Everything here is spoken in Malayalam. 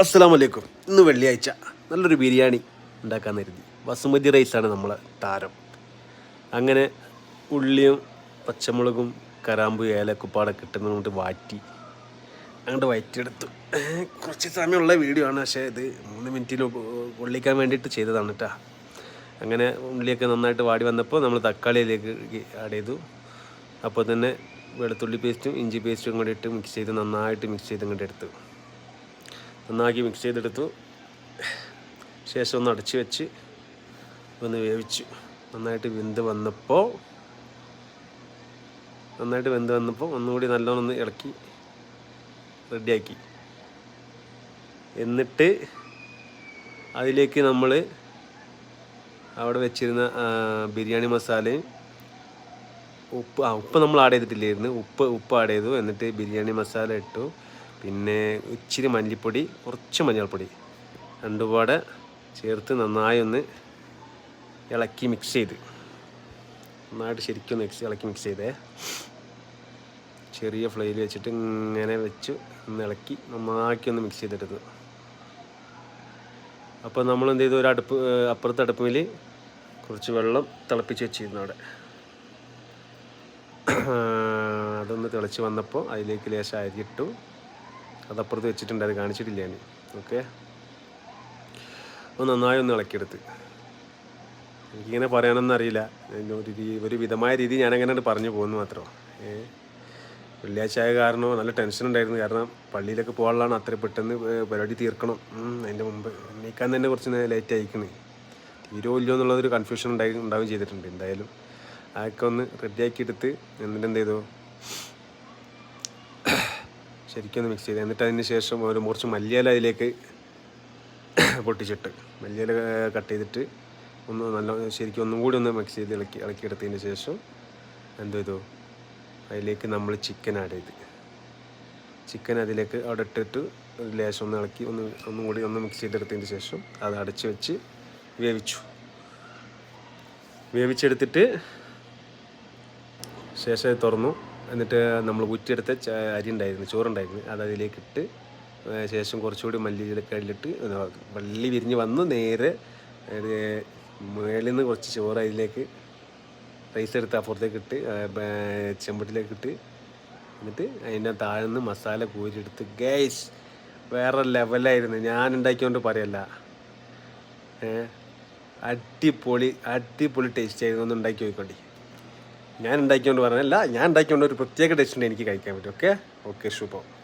അസ്സാം വലൈക്കും ഇന്ന് വെള്ളിയാഴ്ച. നല്ലൊരു ബിരിയാണി ഉണ്ടാക്കാൻ കരുതി. ബസുമതി റൈസാണ് നമ്മളെ താരം. അങ്ങനെ ഉള്ളിയും പച്ചമുളകും കരാമ്പു ഏലക്കുപ്പാടൊക്കെ ഇട്ടുന്നതുകൊണ്ട് വാറ്റി അങ്ങോട്ട് വയറ്റിയെടുത്തു. കുറച്ച് സമയമുള്ള വീഡിയോ ആണ്. പക്ഷേ ഇത് മൂന്ന് മിനിറ്റിൽ ഉള്ളിക്കാൻ വേണ്ടിയിട്ട് ചെയ്തതാണ് കേട്ടോ അങ്ങനെ ഉള്ളിയൊക്കെ നന്നായിട്ട് വാടി വന്നപ്പോൾ നമ്മൾ തക്കാളിയിലേക്ക് ആഡ് ചെയ്തു. അപ്പോൾ തന്നെ വെളുത്തുള്ളി പേസ്റ്റും ഇഞ്ചി പേസ്റ്റും കൂടി ഇട്ട് മിക്സ് ചെയ്ത് നന്നായിട്ട് മിക്സ് ചെയ്ത് ഇങ്ങോട്ട് എടുത്തു. നന്നാക്കി മിക്സ് ചെയ്തെടുത്തു. ശേഷം ഒന്ന് അടച്ചു വെച്ച് ഒന്ന് വേവിച്ചു. നന്നായിട്ട് വെന്ത് വന്നപ്പോൾ നന്നായിട്ട് വെന്ത് വന്നപ്പോൾ ഒന്നുകൂടി നല്ലോണം ഒന്ന് ഇളക്കി റെഡിയാക്കി എന്നിട്ട് അതിലേക്ക് നമ്മൾ അവിടെ വെച്ചിരുന്ന ബിരിയാണി മസാലയും ഉപ്പ് ഉപ്പ് നമ്മൾ ആഡ് ചെയ്തിട്ടില്ലായിരുന്നു. ഉപ്പ് ഉപ്പ് ആഡ് ചെയ്തു. എന്നിട്ട് ബിരിയാണി മസാല ഇട്ടു. പിന്നെ ഇച്ചിരി മല്ലിപ്പൊടി കുറച്ച് മഞ്ഞൾപ്പൊടി. രണ്ടുപാടെ ചേർത്ത് നന്നായി ഒന്ന് ഇളക്കി മിക്സ് ചെയ്ത്. നന്നായിട്ട് ശരിക്കും മിക്സ് ഇളക്കി മിക്സ് ചെയ്തേ. ചെറിയ ഫ്ലെയിൽ വെച്ചിട്ട് ഇങ്ങനെ വെച്ച് ഒന്ന് ഇളക്കി നന്നാക്കി ഒന്ന് മിക്സ് ചെയ്തെടുത്ത് അപ്പോൾ നമ്മൾ എന്ത് ചെയ്തു? ഒരു അടുപ്പ് അപ്പുറത്തെ അടുപ്പിൽ കുറച്ച് വെള്ളം തിളപ്പിച്ച് വെച്ചിരുന്നു അവിടെ. അതൊന്ന് തിളച്ച് വന്നപ്പോൾ അതിലേക്ക് ലേശം അരിയിട്ടു അതപ്പുറത്ത് വെച്ചിട്ടുണ്ട് അത് കാണിച്ചിട്ടില്ല ഞാൻ. ഓക്കെ. ഒന്ന് നന്നായി ഒന്ന് ഇളക്കിയെടുത്ത്. എനിക്കിങ്ങനെ പറയണമെന്നറിയില്ല ഒരു ഒരു വിധമായ രീതി ഞാനങ്ങനെ പറഞ്ഞു പോകുന്നു മാത്രം. ഏ? വെള്ളിയാഴ്ച ആയ കാരണം നല്ല ടെൻഷൻ ഉണ്ടായിരുന്നു. കാരണം പള്ളിയിലൊക്കെ പോകാനുള്ളതാണ് അത്ര പെട്ടെന്ന് പരിപാടി തീർക്കണം. അതിന്റെ മുമ്പ്. എണീക്കാൻ തന്നെ കുറച്ച് ലേറ്റ് ആയിക്കണേ. തീരോ ഇല്ലയോ എന്നുള്ളതൊരു കൺഫ്യൂഷൻ ഉണ്ടായി ഉണ്ടാവുകയും ചെയ്തിട്ടുണ്ട്. എന്തായാലും അതൊക്കെ ഒന്ന് റെഡിയാക്കി എടുത്ത് എന്നിട്ട് എന്ത് ചെയ്തു? ശരിക്കും ഒന്ന് മിക്സ് ചെയ്ത്. എന്നിട്ട് അതിന് ശേഷം ഒരു കുറച്ച് മല്ലിയില അതിലേക്ക് പൊട്ടിച്ചിട്ട് മല്ലിയില കട്ട് ചെയ്തിട്ട് ഒന്ന് നല്ല ശരിക്കും ഒന്നും കൂടി ഒന്ന് മിക്സ് ചെയ്ത് ഇളക്കി ഇളക്കിയെടുത്തതിന് ശേഷം എന്ത് ചെയ്തു? അതിലേക്ക് നമ്മൾ ചിക്കൻ ആഡ് ചെയ്ത്. ചിക്കൻ അതിലേക്ക് അവിടെ ഇട്ടിട്ട് ലേശം ഒന്ന് ഇളക്കി ഒന്ന് ഒന്നും കൂടി ഒന്ന് മിക്സ് ചെയ്തെടുത്തതിന് ശേഷം അത് അടച്ച് വെച്ച് വേവിച്ചു. വേവിച്ചെടുത്തിട്ട് ശേഷം തുറന്നു. എന്നിട്ട് നമ്മൾ ഊറ്റിയെടുത്ത അരി ഉണ്ടായിരുന്നു ചോറുണ്ടായിരുന്നു. അത് അതിലേക്ക് ഇട്ട് ശേഷം കുറച്ചുകൂടി മല്ലിയിലൊക്കെ അതിലിട്ട് വള്ളി വിരിഞ്ഞ് വന്ന് നേരെ മേളിൽ നിന്ന് കുറച്ച് ചോറ് അതിലേക്ക് റൈസ് എടുത്ത് അപ്പുറത്തേക്ക് ഇട്ട് ചെമ്പട്ടിലേക്ക് ഇട്ട് എന്നിട്ട് അതിന്റെ താഴെ നിന്ന് മസാല കോരിയെടുത്ത് ഗൈസ് വേറെ ലെവലായിരുന്നു ഞാൻ ഉണ്ടാക്കിയോണ്ട് പറയല്ല. അടിപൊളി അടിപൊളി ടേസ്റ്റ് ആയിരുന്നു. ഒന്ന് ഉണ്ടാക്കി നോക്കണ്ടി ഞാൻ ഉണ്ടാക്കിയോണ്ട് പറഞ്ഞല്ല ഞാൻ ഉണ്ടാക്കിയോണ്ട് ഒരു പ്രത്യേക ടേസ്റ്റ് ഉണ്ട് എനിക്ക് കഴിക്കാൻ പറ്റും. ഓക്കെ ഓക്കെ ശുഭം